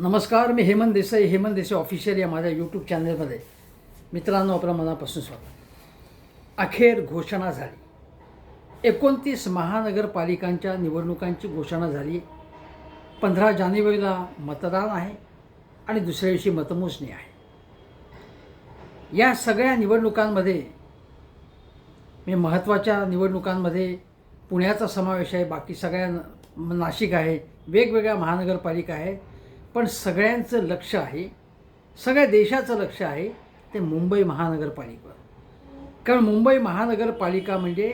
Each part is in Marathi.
नमस्कार मी हेमंत देसाई हेमंत देसाई ऑफिशियल या माझ्या यूट्यूब चॅनलमध्ये मित्रांनो आपलं मनापासून स्वागत. अखेर घोषणा झाली. एकोणतीस महानगरपालिकांच्या निवडणुकांची घोषणा झाली. पंधरा जानेवारीला मतदान आहे आणि दुसऱ्या दिवशी मतमोजणी आहे. या सगळ्या निवडणुकांमध्ये मी महत्त्वाच्या निवडणुकांमध्ये पुण्याचा समावेश आहे बाकी सगळ्या न- नाशिक आहे वेगवेगळ्या महानगरपालिका आहे पण सगळ्यांचं लक्ष आहे सगळ्या देशाचं लक्ष आहे ते मुंबई महानगरपालिका. कारण मुंबई महानगरपालिका म्हणजे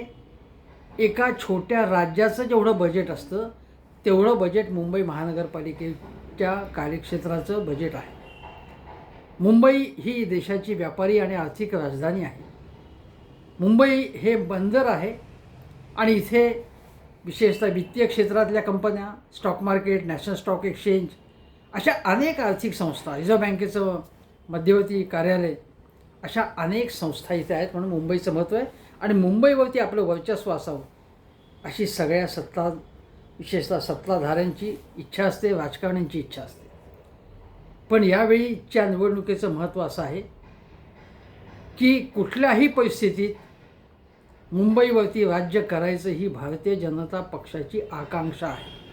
एका छोट्या राज्याचं जेवढं बजेट असतं तेवढं बजेट मुंबई महानगरपालिकेच्या कार्यक्षेत्राचं बजेट आहे. मुंबई ही देशाची व्यापारी आणि आर्थिक राजधानी आहे. मुंबई हे बंदर आहे आणि इथे विशेषतः वित्तीय क्षेत्रातल्या कंपन्या stock market national stock exchange अशा अनेक आर्थिक संस्था रिझर्व्ह बँकेचं मध्यवर्ती कार्यालय अशा अनेक संस्था इथे आहेत म्हणून मुंबईचं महत्त्व आहे. आणि मुंबईवरती आपलं वर्चस्व असावं अशी सगळ्या सत्ता विशेषतः सत्ताधाऱ्यांची इच्छा असते राजकारण्यांची इच्छा असते. पण यावेळीच्या निवडणुकीचं महत्त्व असं आहे की कुठल्याही परिस्थितीत मुंबईवरती राज्य करायचं ही भारतीय जनता पक्षाची आकांक्षा आहे.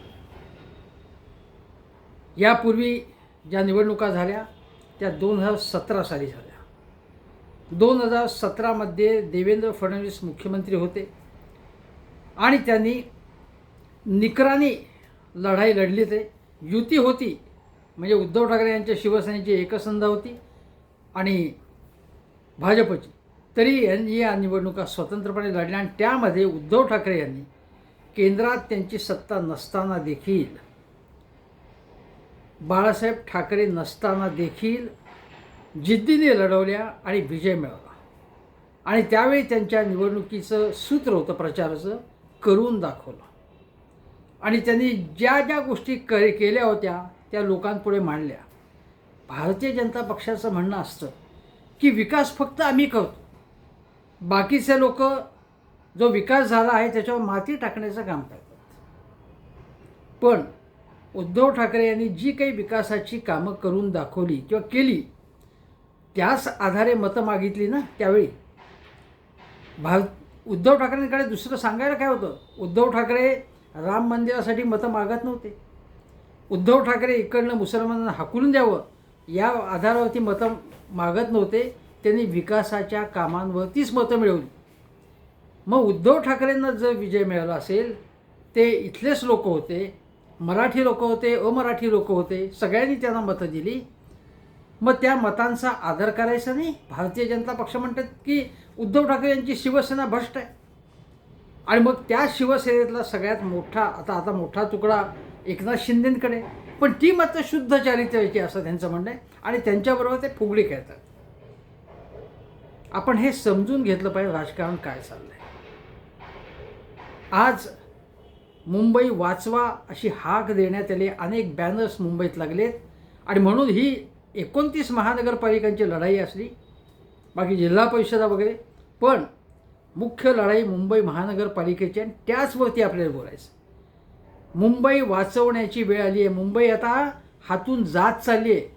यापूर्वी ज्या निवडणुका झाल्या त्या दोन हजार सतरा साली झाल्या. दोन हजार सतरामध्ये देवेंद्र फडणवीस मुख्यमंत्री होते आणि त्यांनी निकराने लढाई लढली ते युती होती म्हणजे उद्धव ठाकरे यांच्या शिवसेनेची एकसंध होती आणि भाजपची. तरी यांनी या निवडणुका स्वतंत्रपणे लढल्या आणि त्यामध्ये उद्धव ठाकरे यांनी केंद्रात त्यांची सत्ता नसताना देखील बाळासाहेब ठाकरे नसताना देखील जिद्दीने लढवल्या आणि विजय मिळवला. आणि त्यावेळी त्यांच्या निवडणुकीचं सूत्र होतं प्रचाराचं करून दाखवलं. आणि त्यांनी ज्या ज्या गोष्टी कर केल्या होत्या त्या लोकांपुढे मांडल्या. भारतीय जनता पक्षाचं म्हणणं असतं की विकास फक्त आम्ही करतो. बाकीचे लोक जो विकास झाला आहे त्याच्यावर माती टाकण्याचं काम करतात. पण उद्धव ठाकरे यांनी जी काही विकासाची कामं करून दाखवली किंवा केली त्याच आधारे मतं मागितली ना त्यावेळी? भाव उद्धव ठाकरेंकडे दुसरं सांगायला काय होतं? उद्धव ठाकरे राम मंदिरासाठी मतं मागत नव्हते. उद्धव ठाकरे इकडनं मुसलमानांना हाकलून द्यावं या आधारावरती मतं मागत नव्हते. त्यांनी विकासाच्या कामांवरतीच मतं मिळवली. मग उद्धव ठाकरेंना जर विजय मिळाला असेल ते इथलेच लोक होते. मराठी लोक होते अमराठी लोक होते सगळ्यांनी त्यांना मतं दिली. मग त्या मतांचा आदर करायचा नाही. भारतीय जनता पक्ष म्हणतात की उद्धव ठाकरे यांची शिवसेना भ्रष्ट आहे. आणि मग त्या शिवसेनेतला सगळ्यात मोठा आता आता मोठा तुकडा एकनाथ शिंदेंकडे. पण ती मात्र शुद्ध चारित्र्याची असं त्यांचं म्हणणं आहे. आणि त्यांच्याबरोबर ते फुगडी खेळतात. आपण हे समजून घेतलं पाहिजे राजकारण काय चाललंय. आज मुंबई वाचवा अशी हाक देण्यात आली. अनेक बॅनर्स मुंबईत लागलेत आणि म्हणून ही एकोणतीस महानगरपालिकांची लढाई असली. बाकी जिल्हा परिषदा वगैरे. पण मुख्य लढाई मुंबई महानगरपालिकेची आणि त्याचवरती आपल्याला बोलायचं. मुंबई वाचवण्याची वेळ आली आहे मुंबई आता हातून जात चालली आहे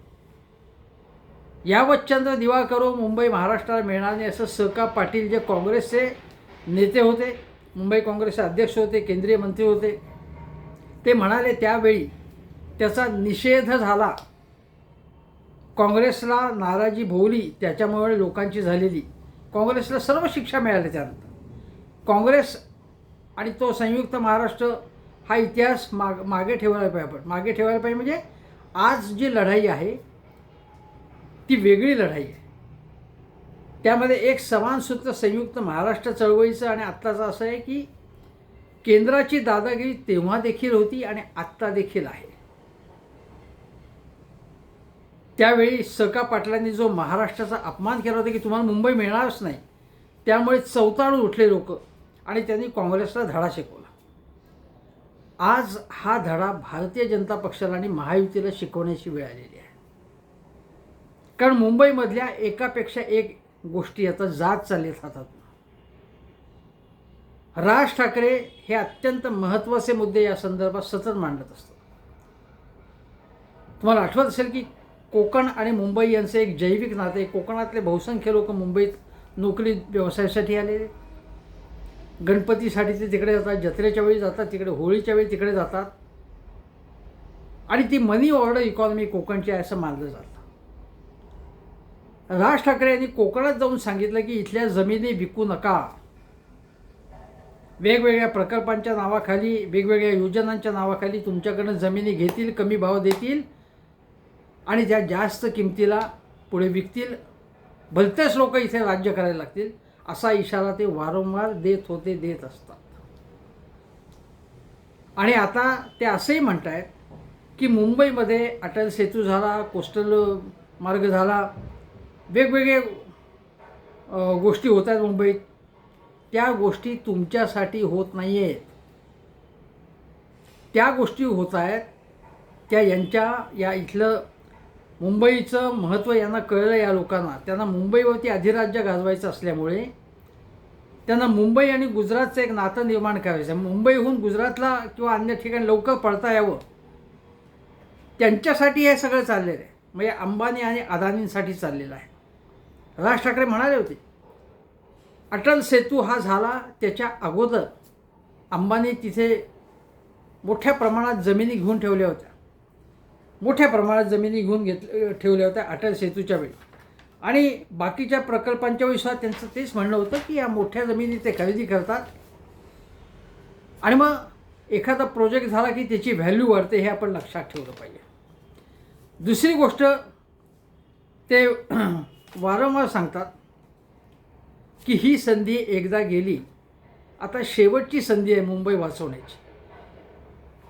यावतचंद्र दिवाकरो मुंबई महाराष्ट्राला मिळणार नाही असं स का पाटील जे काँग्रेसचे नेते होते. मुंबई काँग्रेसचे अध्यक्ष होते केंद्रीय मंत्री होते. ते म्हणाले त्यावेळी त्याचा निषेध झाला. काँग्रेसला नाराजी भोवली त्याच्यामुळे लोकांची झालेली. काँग्रेसला सर्व शिक्षा मिळाल्या त्यानंतर. काँग्रेस आणि तो संयुक्त महाराष्ट्र हा इतिहास माग मागे ठेवायला पाहिजे आपण. मागे ठेवायला पाहिजे म्हणजे आज जी लढाई आहे ती वेगळी लढाई आहे. त्यामध्ये एक समान सूत्र संयुक्त महाराष्ट्र चळवळीचं आणि आत्ताचं असं आहे की केंद्राची दादागिरी तेव्हा देखील होती आणि आत्ता देखील आहे. त्यावेळी सका पाटलांनी जो महाराष्ट्राचा अपमान केला होता की तुम्हाला मुंबई मिळणारच नाही त्यामुळे चौताळून उठले लोक आणि त्यांनी काँग्रेसला धडा शिकवला. आज हा धडा भारतीय जनता पक्षाला आणि महायुतीला शिकवण्याची वेळ आलेली आहे. कारण मुंबईमधल्या एकापेक्षा एक गोष्टी आता जात चालल्यात हातात. राज ठाकरे हे अत्यंत महत्त्वाचे मुद्दे या संदर्भात सतत मांडत असतात. तुम्हाला आठवत असेल की कोकण आणि मुंबई यांचं एक जैविक नाते कोकणातले बहुसंख्य लोक मुंबईत नोकरी व्यवसायासाठी आलेले. गणपतीसाठी ते तिकडे जातात जत्रेच्या वेळी जातात तिकडे होळीच्या वेळी तिकडे जातात. आणि ती मनी ऑर्डर इकॉनॉमी कोकणची आहे असं मानलं जातं. राज ठाकरे यांनी कोकणात जाऊन सांगितलं की इथल्या जमिनी विकू नका. वेगवेगळ्या प्रकल्पांच्या नावाखाली वेगवेगळ्या योजनांच्या नावाखाली तुमच्याकडनं जमिनी घेतील कमी भाव देतील आणि त्या जास्त किमतीला पुढे विकतील भलतेच लोक इथे राज्य करायला लागतील असा इशारा ते वारंवार देत होते देत असतात. आणि आता ते असंही म्हणत आहेत की मुंबईमध्ये अटल सेतू झाला कोस्टल मार्ग झाला वेगवेगळे गोष्टी होत आहेत मुंबईत. त्या गोष्टी तुमच्यासाठी होत नाही आहेत त्या गोष्टी होत आहेत त्या यांच्या या इथलं मुंबईचं महत्त्व यांना कळलं या लोकांना. त्यांना मुंबईवरती अधिराज्य गाजवायचं असल्यामुळे त्यांना मुंबई आणि गुजरातचं एक नातं निर्माण करायचं आहे. मुंबईहून गुजरातला किंवा अन्य ठिकाणी लवकर पळता यावं. त्यांच्यासाठी हे सगळं चाललेलं आहे. म्हणजे अंबानी आणि अदानींसाठी चाललेलं आहे. राज ठाकरे म्हणाले होते अटल सेतू हा झाला त्याच्या अगोदर. अंबानी तिथे मोठ्या प्रमाणात जमिनी घेऊन ठेवल्या होत्या. मोठ्या प्रमाणात जमिनी घेऊन घेत ठेवल्या होत्या अटल सेतूच्या वेळी. आणि बाकीच्या प्रकल्पांच्या वेळी सुद्धा त्यांचं तेच म्हणणं होतं की या मोठ्या जमिनी ते खरेदी करतात. आणि मग एखादा प्रोजेक्ट झाला की त्याची व्हॅल्यू वाढते हे आपण लक्षात ठेवलं पाहिजे. दुसरी गोष्ट ते वारंवार सांगतात की ही संधी एकदा गेली आता शेवटची संधी आहे मुंबई वाचवण्याची.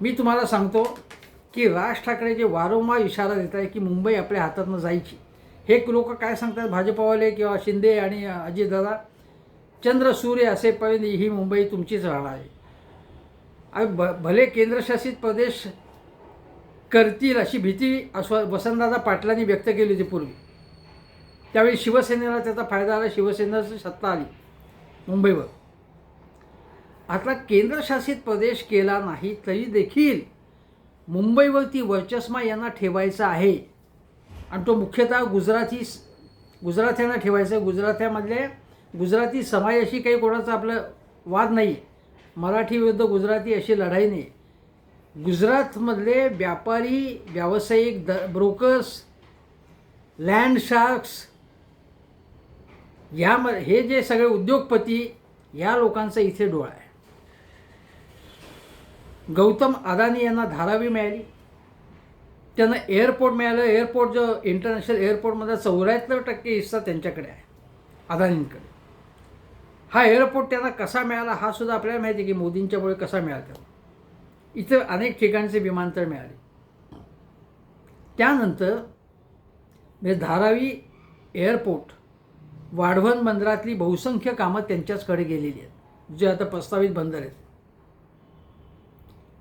मी तुम्हाला सांगतो की राज ठाकरे जे वारंवार इशारा देत आहे की मुंबई आपल्या हातातनं जायची हे लोक काय सांगतात? भाजपवाले किंवा शिंदे आणि अजितदादा चंद्र सूर्य असेपर्यंत ही मुंबई तुमचीच राहणार आहे. आणि भ भले केंद्रशासित प्रदेश करतील अशी भीती असं वसंतदादा पाटलांनी व्यक्त केली होती पूर्वी. त्यावेळी शिवसेनेला त्याचा फायदा आला शिवसेनेची सत्ता आली मुंबईवर. आता केंद्रशासित प्रदेश केला नाही तरी देखील मुंबईवरती वर्चस्मा यांना ठेवायचा आहे. आणि तो मुख्यतः गुजराती गुजरात्यांना ठेवायचा आहे. गुजरात्यामधले गुजराती समाजाशी काही कोणाचा आपलं वाद नाही मराठी विरुद्ध गुजराती अशी लढाई नाही गुजरातमधले व्यापारी व्यावसायिक द ब्रोकर्स लँड शार्क्स याम हे जे सगळे उद्योगपती या लोकांचा इथे डोळा आहे. गौतम अदानी यांना धारावी मिळाली. त्यांना एअरपोर्ट मिळालं. एअरपोर्ट जो इंटरनॅशनल एअरपोर्टमध्ये चौऱ्याहत्तर टक्के हिस्सा त्यांच्याकडे आहे अदानींकडे. हा एअरपोर्ट त्यांना कसा मिळाला हा सुद्धा आपल्याला माहिती आहे की मोदींच्यामुळे कसा मिळाला त्याला इतर अनेक ठिकाणचे विमानतळ मिळाले. त्यानंतर म्हणजे धारावी एअरपोर्ट वाढवण बंदरातली बहुसंख्य कामं त्यांच्याचकडे गेलेली आहेत जे आता प्रस्तावित बंदर आहेत.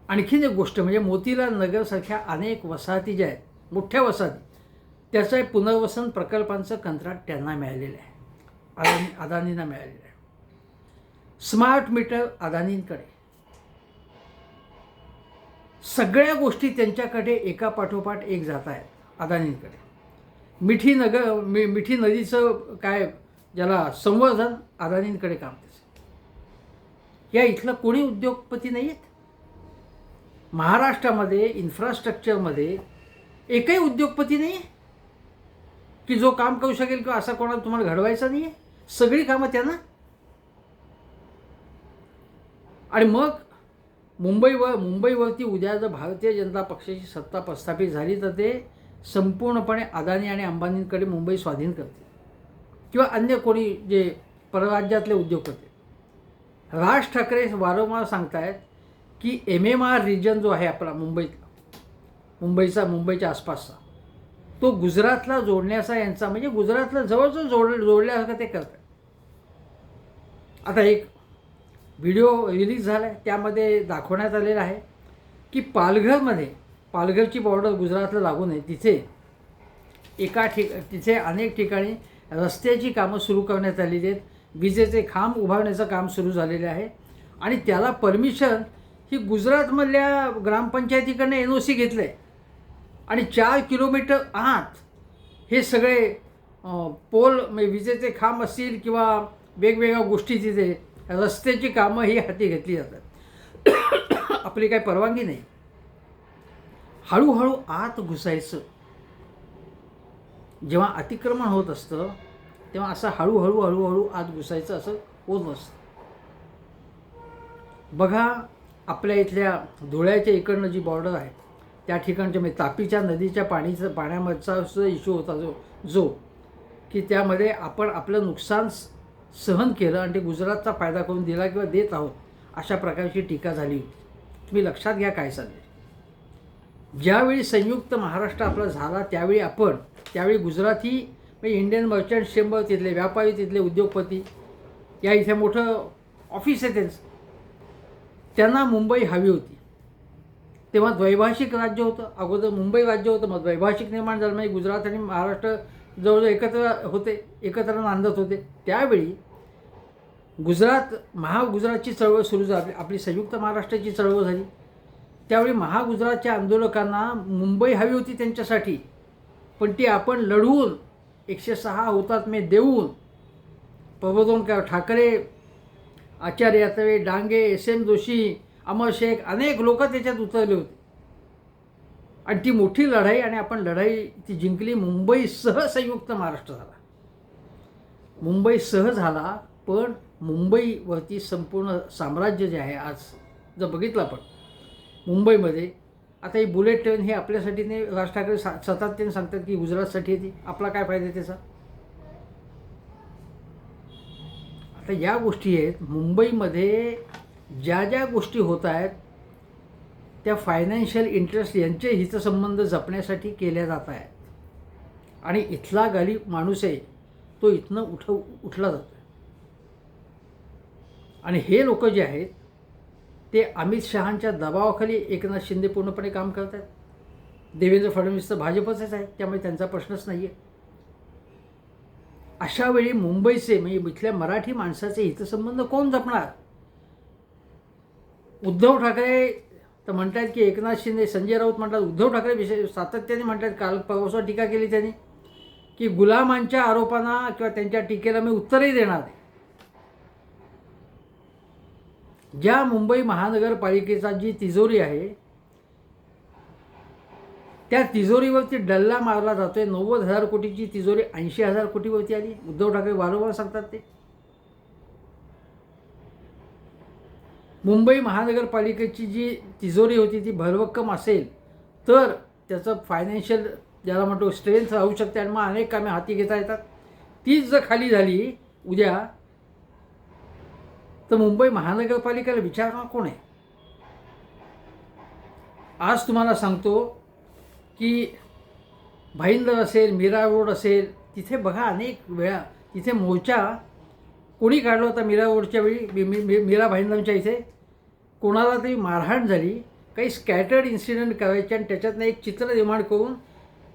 आणखीन एक गोष्ट म्हणजे मोतीलाल नगरसारख्या अनेक वसाहती ज्या आहेत मोठ्या वसाहती त्याचं एक पुनर्वसन प्रकल्पांचं कंत्राट त्यांना मिळालेलं आहे. अदानी अदानींना मिळालेलं आहे. स्मार्ट मीटर अदानींकडे. सगळ्या गोष्टी त्यांच्याकडे एका पाठोपाठ एक जात आहेत अदानींकडे. मिठी नगर मि मिठी नदीचं काय ज्याला संवर्धन अदानींकडे काम त्याचं या इथलं कोणी उद्योगपती नाही आहेत महाराष्ट्रामध्ये इन्फ्रास्ट्रक्चरमध्ये एकही उद्योगपती नाही आहे की जो काम करू शकेल किंवा असा कोणाला तुम्हाला घडवायचा नाही आहे सगळी कामं त्यांना? आणि मग मुंबईवर मुंबईवरती उद्या जर भारतीय जनता पक्षाची सत्ता प्रस्थापित झाली तर ते संपूर्णपणे अदानी आणि अंबानींकडे मुंबई स्वाधीन करते किंवा अन्य कोणी जे परराज्यातले उद्योगपती राज ठाकरे वारंवार सांगतायत की एम एम आर रिजन जो आहे आपला मुंबईतला मुंबईचा मुंबईच्या आसपासचा तो गुजरातला जोडण्याचा यांचा म्हणजे गुजरातला जवळजवळ जोड जोडल्यासारखं ते करतात आता एक व्हिडिओ रिलीज झाला आहे त्यामध्ये दाखवण्यात आलेला आहे की पालघरमध्ये पालघरची बॉर्डर गुजरातला लागून आहे तिथे एका ठिक तिथे अनेक ठिकाणी रस्त्याची कामं सुरू करण्यात आलेली आहेत. विजेचे खांब उभारण्याचं काम सुरू झालेलं आहे. आणि त्याला परमिशन ही गुजरातमधल्या ग्रामपंचायतीकडनं एन ओ सी घेतलं आहे आणि चार किलोमीटर आत हे सगळे पोल म्हणजे विजेचे खांब असतील किंवा वेगवेगळ्या गोष्टी तिथे रस्त्याची कामं ही हाती घेतली जातात. आपली काही परवानगी नाही. हळूहळू आत घुसायचं. जेव्हा अतिक्रमण होत असतं तेव्हा असं हळूहळू हळूहळू आत घुसायचं असं होत नसतं बघा आपल्या इथल्या धुळ्याच्या इकडनं जी बॉर्डर आहे त्या ठिकाणच्या म्हणजे तापीच्या नदीच्या पाणीचं पाण्यामधचा सुद्धा इश्यू होता जो जो की त्यामध्ये आपण आपलं नुकसान स- सहन केलं आणि ते गुजरातचा फायदा करून दिला किंवा देत आहोत अशा प्रकारची टीका झाली होती. तुम्ही लक्षात घ्या काय चालले ज्यावेळी संयुक्त महाराष्ट्र आपला झाला त्यावेळी आपण त्यावेळी गुजराती म्हणजे इंडियन मर्चंट चेंबर तिथले व्यापारी तिथले उद्योगपती या इथे मोठं ऑफिस आहे त्यांचं. त्यांना मुंबई हवी होती. तेव्हा द्वैभाषिक राज्य होतं. अगोदर मुंबई राज्य होतं मग द्वैभाषिक निर्माण झालं. म्हणजे गुजरात आणि महाराष्ट्र जवळजवळ एकत्र होते एकत्र नांदत होते. त्यावेळी गुजरात महागुजरातची चळवळ सुरू झाली. आपली संयुक्त महाराष्ट्राची चळवळ झाली. त्यावेळी महागुजरातच्या आंदोलकांना मुंबई हवी होती त्यांच्यासाठी. पण ती आपण लढवून एकशे सहा हुतात्मे देऊन प्रबोधनकार ठाकरे आचार्य यातवे डांगे एस एम जोशी अमर शेख अनेक लोक त्याच्यात उतरले होते. आणि ती मोठी लढाई आणि आपण लढाई ती जिंकली मुंबईसह संयुक्त महाराष्ट्र झाला. मुंबईसह झाला पण मुंबईवरती संपूर्ण साम्राज्य जे आहे आज जर बघितलं आपण मुंबईमध्ये आता ही बुलेट ट्रेन हे आपल्यासाठी नाही राज ठाकरे सा सातत्याने सांगतात की गुजरातसाठी येते आपला काय फायदा आहे त्याचा? आता या गोष्टी आहेत मुंबईमध्ये ज्या ज्या गोष्टी होत आहेत त्या फायनान्शियल इंटरेस्ट यांचे हितसंबंध जपण्यासाठी केल्या जात आहेत. आणि इथला गरीब माणूस आहे तो इथनं उठ उठला जातो आणि हे लोक जे आहेत ते अमित शहांच्या दबावाखाली एकनाथ शिंदे पूर्णपणे काम करत आहेत देवेंद्र फडणवीस तर भाजपचेच आहेत त्यामुळे त्यांचा प्रश्नच नाही आहे अशा वेळी मुंबईचे म्हणजे इथल्या मराठी माणसाचे हितसंबंध कोण जपणार? उद्धव ठाकरे तर म्हणतात की एकनाथ शिंदे संजय राऊत म्हणतात उद्धव ठाकरे विषय सातत्याने म्हणतात काल परवासवर टीका केली त्यांनी की गुलामांच्या आरोपांना किंवा त्यांच्या टीकेला मी उत्तरही देणार नाही. ज्या मुंबई महानगरपालिकेचा जी तिजोरी आहे त्या तिजोरीवरती डल्ला मारला जातो आहे नव्वद हजार कोटीची तिजोरी ऐंशी हजार कोटीवरती आली. उद्धव ठाकरे वारंवार सांगतात ते. मुंबई महानगरपालिकेची जी तिजोरी होती ती भरभक्कम असेल तर त्याचं फायनान्शियल ज्याला म्हणतो स्ट्रेंथ राहू शकते आणि मग अनेक कामे हाती घेता येतात. तीच जर खाली झाली उद्या तर मुंबई महानगरपालिकेला विचारणार कोण आहे? आज तुम्हाला सांगतो की भाईंदर असेल मीरा रोड असेल तिथे बघा अनेक वेळा तिथे मोर्चा कोणी काढला होता मीरा रोडच्या वेळी? मी- मी- मीरा भाईंदरच्या इथे. कोणाला तरी मारहाण झाली काही स्कॅटर्ड इन्सिडेंट करायचे आणि त्याच्यातनं एक चित्र निर्माण करून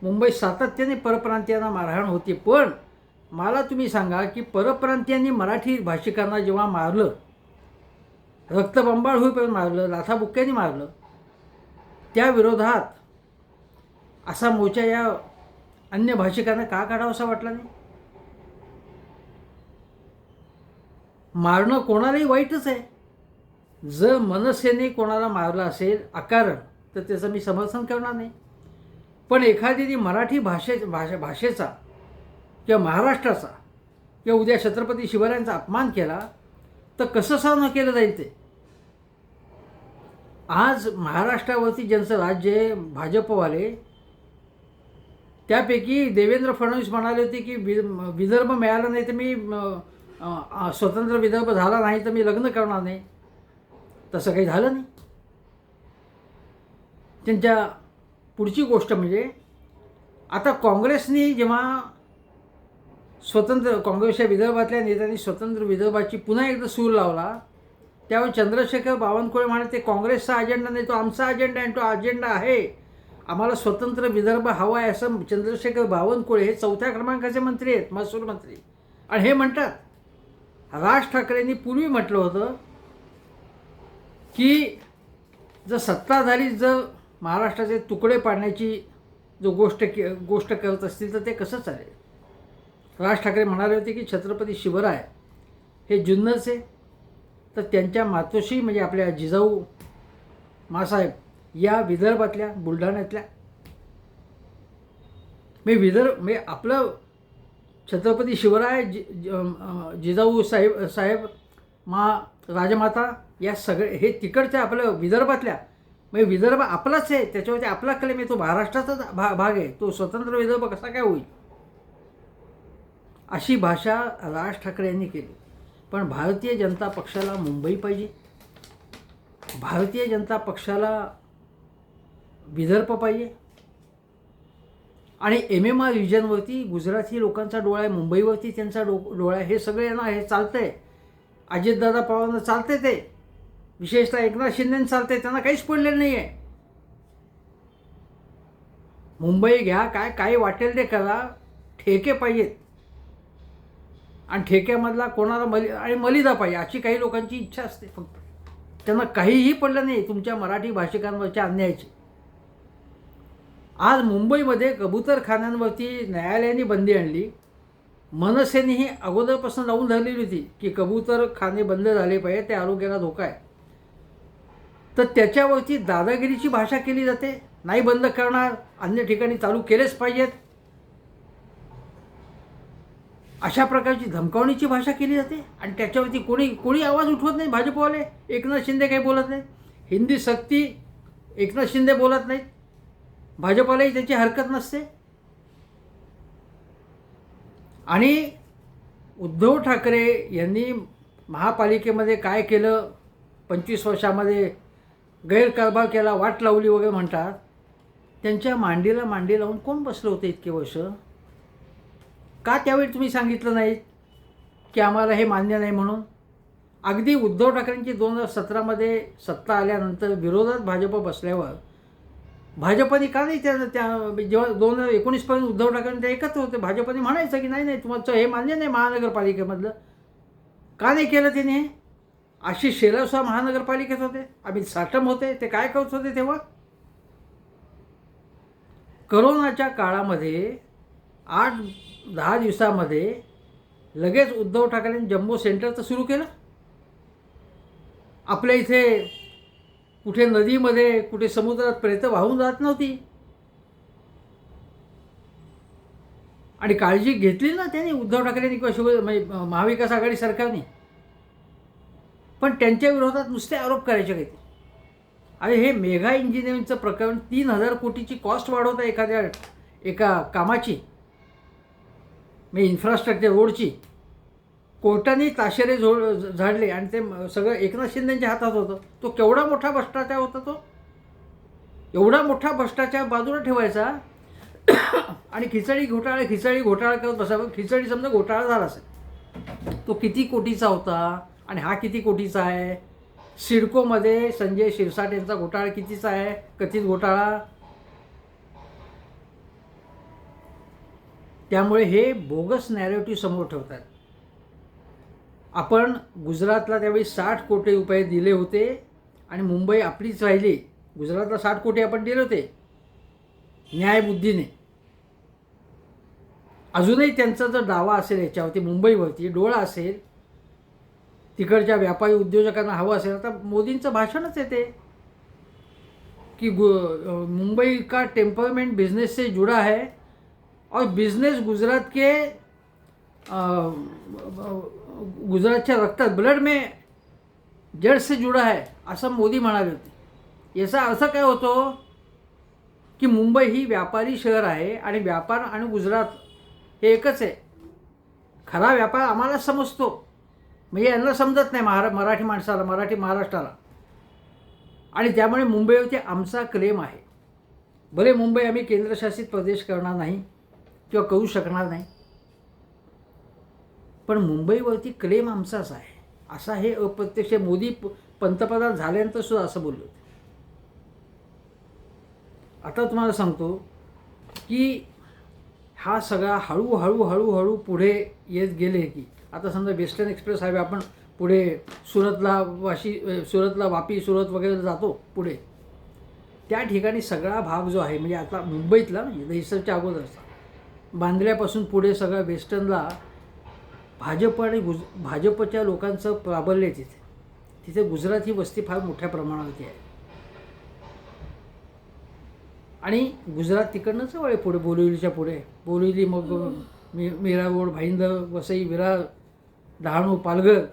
मुंबई सातत्याने परप्रांतीयांना मारहाण होती. पण मला तुम्ही सांगा की परप्रांतीयांनी मराठी भाषिकांना जेव्हा मारलं रक्तबंबाळ होईपर्यंत मारलं लाथाबुक्क्यांनी मारलं. त्या विरोधात असा मोर्चा या अन्य भाषिकांना का काढावासा वाटला नाही? मारणं कोणालाही वाईटच आहे. जर मनसेने कोणाला मारलं असेल अकारण तर त्याचं मी समर्थन करणार नाही. पण एखादी ती मराठी भाषे भाषा भाषेचा किंवा महाराष्ट्राचा किंवा उद्या छत्रपती शिवरायांचा अपमान केला तर कसं सहन केलं जाईल ते? आज महाराष्ट्रावरती ज्यांचं राज्य आहे भाजपवाले त्यापैकी देवेंद्र फडणवीस म्हणाले होते की वि विदर्भ मिळाला नाही तर मी स्वतंत्र विदर्भ झाला नाही तर मी लग्न करणार नाही. तसं काही झालं नाही. त्यांच्या पुढची गोष्ट म्हणजे आता काँग्रेसनी जेव्हा स्वतंत्र काँग्रेसच्या विदर्भातल्या नेत्यांनी स्वतंत्र विदर्भाची पुन्हा एकदा सूर लावला त्यावेळी चंद्रशेखर बावनकुळे म्हणाले ते काँग्रेसचा अजेंडा नाही तो आमचा अजेंडा आहे तो अजेंडा आहे. आम्हाला स्वतंत्र विदर्भ हवा आहे असं चंद्रशेखर बावनकुळे हे चौथ्या क्रमांकाचे मंत्री आहेत महसूल मंत्री. आणि हे म्हणतात राज ठाकरेंनी पूर्वी म्हटलं होतं की जर सत्ताधारी जर महाराष्ट्राचे तुकडे पाडण्याची जो गोष्ट के गोष्ट करत असतील तर ते कसं चालेल? राज ठाकरे म्हणाले होते की छत्रपती शिवराय हे जुन्नरचे तर त्यांच्या मातोश्री म्हणजे आपल्या जिजाऊ मासाहेब या विदर्भातल्या बुलढाण्यातल्या. मी विदर्भ म्हणजे आपलं छत्रपती शिवराय जि जिजाऊ साहेब साहेब मा राजमाता या सगळे हे तिकडच्या आपल्या विदर्भातल्या. म्हणजे विदर्भ आपलाच आहे त्याच्यावरती आपला क्लेम आहे तो महाराष्ट्राचाच भा भाग आहे तो स्वतंत्र विदर्भ कसा काय होईल? अशी भाषा राज ठाकरे यांनी केली. पण भारतीय जनता पक्षाला मुंबई पाहिजे. भारतीय जनता पक्षाला विदर्भ पाहिजे. आणि एम एम आर रिजनवरती गुजराती लोकांचा डोळा आहे मुंबईवरती त्यांचा डो डोळा आहे हे सगळे ना हे चालतंय. अजितदादा पवारांना चालते ते. विशेषतः एकनाथ शिंदेनं चालते त्यांना काहीच पडलेलं नाही आहे मुंबई घ्या काय काही वाटेल ते करा ठेके पाहिजेत. आणि ठेक्यामधला कोणाला मली आणि मलिदा पाहिजे अशी काही लोकांची इच्छा असते फक्त. त्यांना काहीही पडलं नाही तुमच्या मराठी भाषिकांवरच्या अन्यायाची. आज मुंबईमध्ये कबूतरखान्यांवरती न्यायालयाने बंदी आणली. मनसेनेही अगोदरपासून लावून धरलेली होती की कबूतरखाने बंद झाले पाहिजे ते आरोग्याला धोका आहे. तर त्याच्यावरती दादागिरीची भाषा केली जाते. नाही बंद करणार अन्य ठिकाणी चालू केलेच पाहिजेत. अशा प्रकारची धमकावणीची भाषा केली जाते आणि त्याच्यावरती कोणी कोणी आवाज उठवत नाही भाजपवाले? एकनाथ शिंदे काही बोलत नाही हिंदी सक्ती एकनाथ शिंदे बोलत नाहीत. भाजपालाही त्याची हरकत नसते. आणि उद्धव ठाकरे यांनी महापालिकेमध्ये काय केलं? पंचवीस वर्षामध्ये गैरकारभार केला वाट लावली वगैरे म्हणतात. त्यांच्या मांडीला मांडी लावून कोण बसलं होतं इतके वर्ष? का त्यावेळी तुम्ही सांगितलं नाही की आम्हाला हे मान्य नाही म्हणून? अगदी उद्धव ठाकरेंची दोन हजार सतरामध्ये सत्ता आल्यानंतर विरोधात भाजप बसल्यावर भाजपने का नाही त्या त्या जेव्हा दोन हजार एकोणीसपर्यंत उद्धव ठाकरे ते एकत्र होते भाजपने म्हणायचं की नाही नाही तुमचं हे मान्य नाही महानगरपालिकेमधलं. का नाही केलं त्याने हे आशिष शेलावसा महानगरपालिकेत होते अमित साटम होते ते काय करत होते तेव्हा? करोनाच्या काळामध्ये आठ दहा दिवसामध्ये लगेच उद्धव ठाकरेंनी जम्बो तर सुरू केलं. आपल्या इथे कुठे नदीमध्ये कुठे समुद्रात प्रेत वाहून जात नव्हती. आणि काळजी घेतली ना त्यांनी उद्धव ठाकरेंनी किंवा शिव म्हणजे महाविकास आघाडी सरकारने. पण त्यांच्या विरोधात नुसते आरोप करायचे काही अरे हे मेगा इंजिनिअरिंगचं प्रकरण तीन हजार कोटीची कॉस्ट वाढवता एखाद्या एका कामाची. मी इन्फ्रास्ट्रक्चर रोडची कोर्टाने ताशेरे झोड झाडले आणि ते सगळं एकनाथ शिंदेच्या हातात होतं. तो केवढा मोठा भ्रष्टाचार होता तो? एवढा मोठा भ्रष्टाचार बाजूला ठेवायचा आणि खिचडी घोटाळा खिचडी घोटाळा करत बसावं खिचडी समजा घोटाळा झाला असेल तो किती कोटीचा होता आणि हा किती कोटीचा आहे? सिडकोमध्ये संजय शिरसाट यांचा घोटाळा कितीचा आहे? कथित घोटाळा? त्यामुळे हे बोगस नॅरेटिव्ह समोर ठेवतात. आपण गुजरातला त्यावेळी साठ कोटी रुपये दिले होते आणि मुंबई आपलीच राहिली. गुजरातला साठ कोटी आपण दिले होते. न्यायबुद्धीने. अजूनही त्यांचा जर दावा असेल याच्यावरती मुंबईवरती डोळा असेल तिकडच्या व्यापारी उद्योजकांना हवं असेल आता मोदींचं भाषणच येते. की कि गु मुंबई का टेम्परमेंट बिजनेस से जुड़ा है? और बिजनेस गुजरात के गुजरातच्या रक्तात ब्लड में जड से जुड़ा है असं मोदी म्हणाले होते. याचा अर्थ काय होतो की मुंबई ही व्यापारी शहर आहे आणि व्यापार आणि गुजरात हे एकच आहे. खरा व्यापार आम्हाला समजतो. म्हणजे यांना समजत नाही महारा मराठी माणसाला मराठी महाराष्ट्राला. आणि त्यामुळे मुंबईवरती आमचा क्लेम आहे. भले मुंबई आम्ही केंद्रशासित प्रदेश करणार नाही किंवा कळू शकणार नाही. पण मुंबईवरती क्लेम आमचाच आहे. असा हे अप्रत्यक्ष मोदी प- पंतप्रधान झाल्यानंतर सुद्धा असं बोललो होते. आता तुम्हाला सांगतो की हा सगळा हळूहळू हळूहळू पुढे येत गेले की आता समजा वेस्टर्न एक्सप्रेस हायवे आपण पुढे सुरतला वाशी सुरतला वापी सुरत वगैरे जातो पुढे. त्या ठिकाणी सगळा भाग जो आहे म्हणजे आता मुंबईतला म्हणजे दहिसरच्या अगोदरचा बांद्र्यापासून पुढे सगळं वेस्टर्नला भाजप आणि गुज भाजपच्या लोकांचं प्राबल्य आहे तिथे. तिथे गुजराती वस्ती फार मोठ्या प्रमाणावरती आहे. आणि गुजरात तिकडनंच वळे पुढे बोरिवलीच्या पुढे. बोरिवली मग मी मीरा रोड भाईंदर वसई विरार डहाणू पालघर.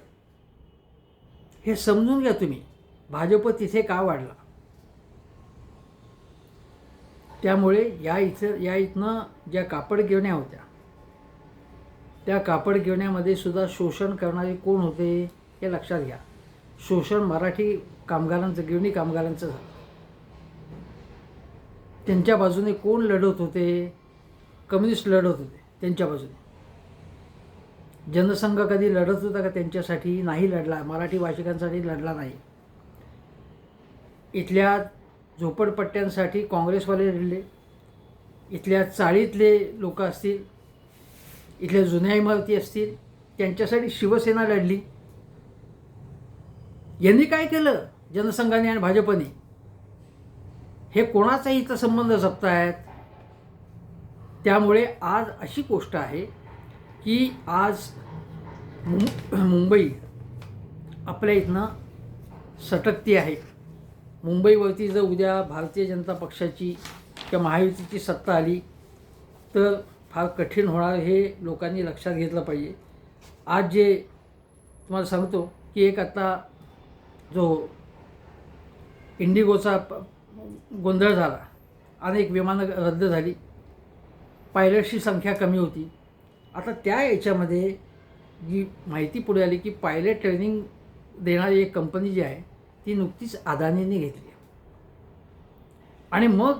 हे समजून घ्या तुम्ही. भाजप तिथे का वाढला? त्यामुळे या इथं या इथनं ज्या कापड गिरण्या होत्या त्या कापड गिरण्यामध्ये सुद्धा शोषण करणारे कोण होते हे लक्षात घ्या. शोषण मराठी कामगारांचं गिरणी कामगारांचं झालं. त्यांच्या बाजूने कोण लढत होते? कम्युनिस्ट लढत होते त्यांच्या बाजूने. जनसंघ कधी लढत होता का त्यांच्यासाठी नाही लढला मराठी भाषिकांसाठी लढला नाही. इथल्या झोपडपट्ट्यांसाठी काँग्रेसवाले लढले इथल्या चाळीतले लोक असतील इथल्या जुन्या इमारती असतील त्यांच्यासाठी शिवसेना लढली. यांनी काय केलं? जनसंघाने आणि भाजपने. हे कोणाचाही इथं संबंध जपतायत? त्यामुळे आज अशी गोष्ट आहे की आज मुंबई आपल्या इथनं सटकती आहे. मुंबईवरती जर उद्या भारतीय जनता पक्षाची किंवा महायुतीची सत्ता आली तर फार कठीण होणार हे लोकांनी लक्षात घेतलं पाहिजे. आज जे तुम्हाला सांगतो की एक आता जो इंडिगोचा प गोंधळ झाला अनेक विमानं रद्द झाली पायलटची संख्या कमी होती. आता त्या याच्यामध्ये जी माहिती पुढे आली की पायलट ट्रेनिंग देणारी एक कंपनी जी आहे ती नुकतीच अदानीने घेतली. आणि मग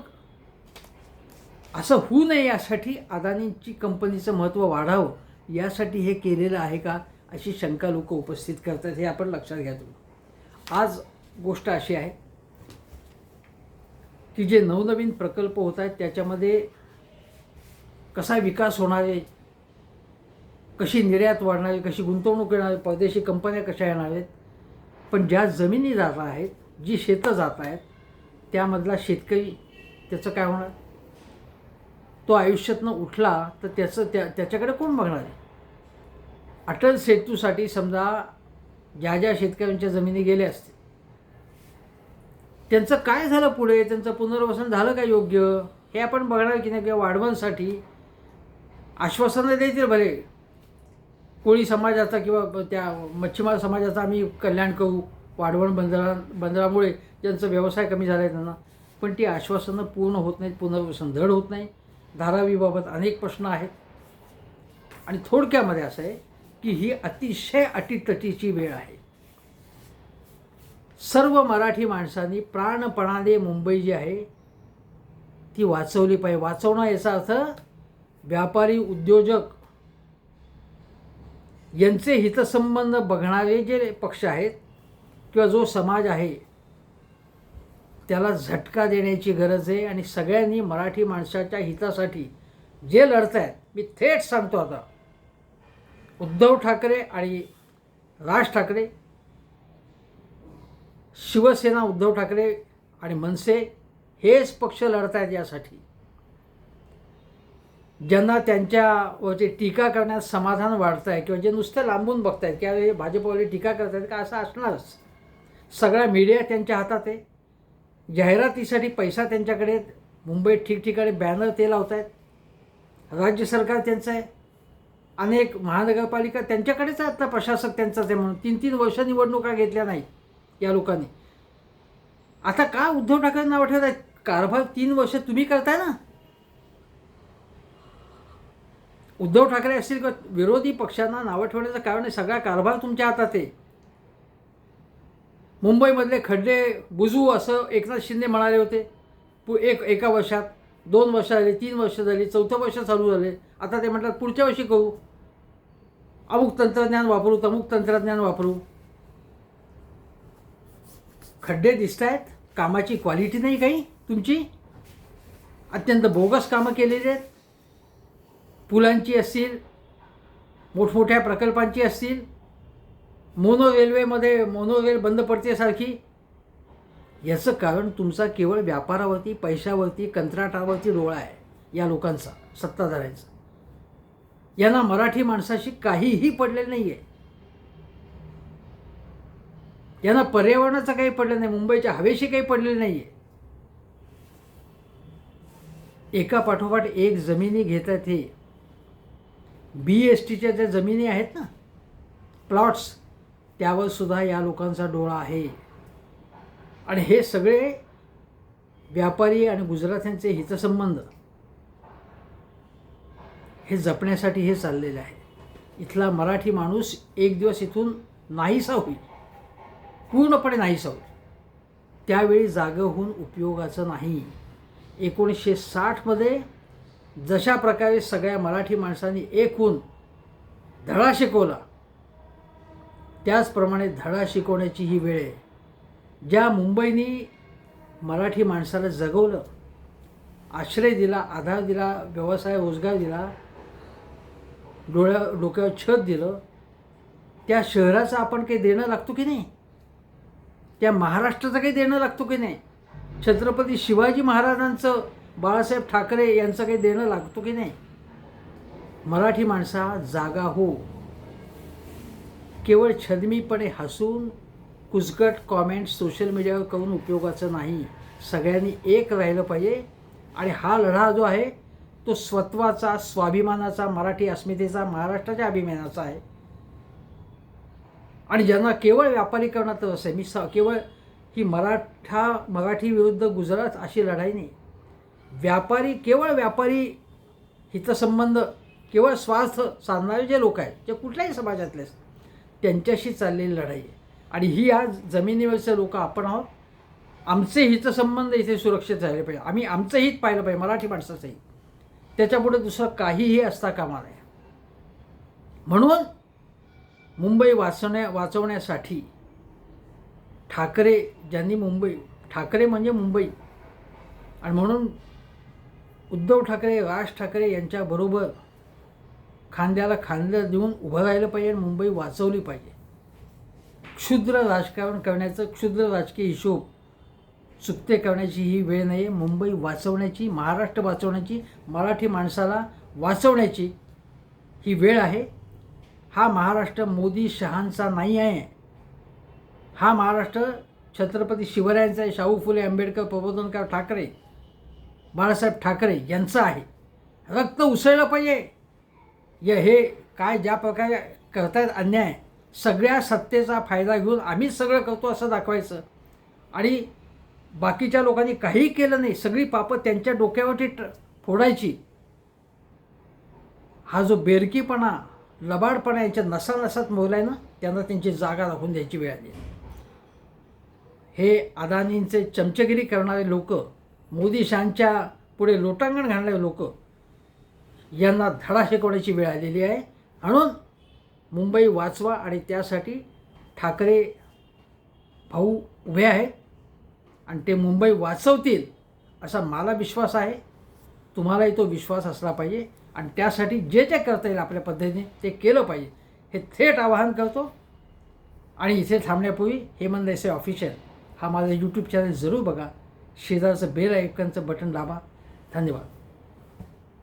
असं होऊ नये यासाठी अदानींची कंपनीचं महत्त्व वाढावं यासाठी हे केलेलं आहे का अशी शंका लोक उपस्थित करतात हे आपण लक्षात घ्या तुम्ही. आज गोष्ट अशी आहे की जे नवनवीन प्रकल्प होत आहेत त्याच्यामध्ये कसा विकास होणार आहे कशी निर्यात वाढणार आहे कशी गुंतवणूक येणार आहे परदेशी कंपन्या कशा येणार आहेत पण ज्या जमिनी जात आहेत जी शेतं जात आहेत त्यामधला शेतकरी त्याचं काय होणार? तो आयुष्यातनं उठला तर त्याचं त्या त्याच्याकडे कोण बघणार आहे? अटल सेतूसाठी समजा ज्या ज्या शेतकऱ्यांच्या जमिनी गेल्या असतील त्यांचं काय झालं पुढे? त्यांचं पुनर्वसन झालं का योग्य? हे आपण बघणार की नाही किंवा वाढवणसाठी आश्वासनं देतील भले. कोळी समाजाचा किंवा त्या मच्छीमार समाजाचा आम्ही कल्याण करू वाढवण बंदरा बंदरामुळे ज्यांचा व्यवसाय कमी झाला आहे त्यांना. पण ती आश्वासनं पूर्ण होत नाहीत पुनर्वसन धड होत नाही. धारावीबाबत अनेक प्रश्न आहेत. आणि थोडक्यामध्ये असं आहे की ही अतिशय अटीतटीची वेळ आहे. सर्व मराठी माणसांनी प्राणपणाने मुंबई जी आहे ती वाचवली पाहिजे. वाचवणं याचा अर्थ व्यापारी उद्योजक यांचे हितसंबंध बघणारे जे पक्ष आहेत किंवा जो समाज आहे त्याला झटका देण्याची गरज आहे आणि सगळ्यांनी मराठी माणसाच्या हितासाठी जे लढत आहेत मी थेट सांगतो आता. उद्धव ठाकरे आणि राज ठाकरे शिवसेना उद्धव ठाकरे आणि मनसे हेच पक्ष लढत आहेत यासाठी. ज्यांना त्यांच्यावरती टीका करण्यात समाधान वाढतं आहे किंवा जे नुसतं लांबून बघत आहेत की अरे भाजपवाले टीका करत आहेत का? असं असणारच. सगळा मीडिया त्यांच्या हातात आहे. जाहिरातीसाठी पैसा त्यांच्याकडे मुंबईत ठिकठिकाणी बॅनर ते लावत आहेत राज्य सरकार त्यांचं आहे. अनेक महानगरपालिका त्यांच्याकडेच आहे आता प्रशासक त्यांचाच आहे म्हणून. तीन तीन वर्ष निवडणुका घेतल्या नाही या लोकांनी. आता का उद्धव ठाकरे नाव आहेत कारभार तीन वर्ष तुम्ही करताय ना. उद्धव ठाकरे असतील किंवा विरोधी पक्षांना नावं ठेवण्याचं कारण आहे सगळा कारभार तुमच्या हातात आहे. मुंबईमधले खड्डे बुजू असं एकनाथ शिंदे म्हणाले होते. पु एक एका वर्षात दोन वर्ष झाली तीन वर्ष झाली चौथं वर्ष चालू झाले. आता ते म्हटलं पुढच्या वर्षी करू. अमुक तंत्रज्ञान वापरू तमुक तंत्रज्ञान वापरू. खड्डे दिसत आहेत कामाची क्वालिटी नाही काही तुमची. अत्यंत बोगस कामं केलेली आहेत. पुलांची असतील मोठमोठ्या प्रकल्पांची असतील मोनो रेल्वेमध्ये मोनो रेल बंद पडते सारखी याचं कारण तुमचा केवळ व्यापारावरती पैशावरती कंत्राटावरती डोळा आहे या लोकांचा सत्ताधाऱ्यांचा. यांना मराठी माणसाशी काहीही पडलेलं नाही आहे यांना पर्यावरणाचं काही पडलं नाही मुंबईच्या हवेशी काही पडलेलं नाही आहे एका पाठोपाठ एक जमिनी घेतात हे बी एस टीच्या ज्या जमिनी आहेत ना प्लॉट्स त्यावर सुद्धा या लोकांचा डोळा आहे. आणि हे सगळे व्यापारी आणि गुजरात्यांचे हितसंबंध. हे जपण्यासाठी हे चाललेलं आहे. इथला मराठी माणूस एक दिवस इथून नाहीसा होईल. पूर्णपणे नाहीसा होईल. त्यावेळी जागं होऊन उपयोगाचं नाही. एकोणीसशे साठमध्ये जशा प्रकारे सगळ्या मराठी माणसांनी एकूण धडा शिकवला त्याचप्रमाणे धडा शिकवण्याची ही वेळ आहे. ज्या मुंबईनी मराठी माणसाला जगवलं आश्रय दिला आधार दिला व्यवसाय रोजगार दिला डोळ्या डोक्यावर छत दिलं त्या शहराचं आपण काही देणं लागतो की नाही? त्या महाराष्ट्राचं काही देणं लागतो की नाही? छत्रपती शिवाजी महाराजांचं बाळासाहेब ठाकरे यांचं काही देणं लागतो की नाही? मराठी माणसा जागा हो. केवळ छदमीपणे हसून कुचकट कॉमेंट सोशल मीडियावर करून उपयोगाचं नाही. सगळ्यांनी एक राहिलं पाहिजे आणि हा लढा जो आहे तो स्वत्वाचा स्वाभिमानाचा मराठी अस्मितेचा महाराष्ट्राच्या अभिमानाचा आहे. आणि ज्यांना केवळ व्यापारीकरणातच रस आहे मी स केवळ ही मराठा मराठी विरुद्ध गुजरात अशी लढाई नाही. व्यापारी केवळ व्यापारी हितसंबंध केवळ स्वार्थ साधणारे जे लोक आहेत जे कुठल्याही समाजातले असतात त्यांच्याशी चाललेली लढाई आहे. आणि ही आज जमिनीवरचे लोक आपण आहोत. आमचे हितसंबंध इथे सुरक्षित झाले पाहिजे. आम्ही आमचं हित पाहिलं पाहिजे मराठी माणसाचं हित. त्याच्यापुढे दुसरं काहीही असता कामा नये. म्हणून मुंबई वाचवण्या वाचवण्यासाठी ठाकरे ज्यांनी मुंबई ठाकरे म्हणजे मुंबई. आणि म्हणून उद्धव ठाकरे राज ठाकरे यांच्याबरोबर खांद्याला खांद्या देऊन उभं राहिलं पाहिजे आणि मुंबई वाचवली पाहिजे. क्षुद्र राजकारण करण्याचं क्षुद्र राजकीय हिशोब चुकते करण्याची ही वेळ नाही आहे मुंबई वाचवण्याची महाराष्ट्र वाचवण्याची मराठी माणसाला वाचवण्याची ही वेळ आहे. हा महाराष्ट्र मोदी शहांचा नाही आहे. हा महाराष्ट्र छत्रपती शिवरायांचा आहे. शाहू फुले आंबेडकर प्रबोधनकार ठाकरे बाळासाहेब ठाकरे यांचं आहे. रक्त उसळलं पाहिजे. य हे काय ज्या प्रकारे करतायत अन्याय सगळ्या सत्तेचा फायदा घेऊन आम्हीच सगळं करतो असं दाखवायचं. आणि बाकीच्या लोकांनी काहीही केलं नाही सगळी पापं त्यांच्या डोक्यावरती ट फोडायची. हा जो बेरकीपणा लबाडपणा यांच्या नसा नसात मोलाय ना त्यांना त्यांची जागा दाखवून द्यायची वेळ आली. हे अदानींचे चमचगिरी करणारे लोक मोदी शहांच्या पुढे लोटांगण घालणारे लोक यांना धडा शिकवण्याची वेळ आलेली आहे. म्हणून मुंबई वाचवा आणि त्यासाठी ठाकरे भाऊ उभे आहेत. आणि ते मुंबई वाचवतील असा मला विश्वास आहे. तुम्हालाही तो विश्वास असला पाहिजे. आणि त्यासाठी जे जे करता येईल आपल्या पद्धतीने ते केलं पाहिजे. हे थेट आवाहन करतो. आणि इथे थांबण्यापूर्वी हेमंत देसाई ऑफिशियल हा माझा यूट्यूब चॅनल जरूर बघा. शेजारचं बेल ऐकनचं बटन दाबा. धन्यवाद.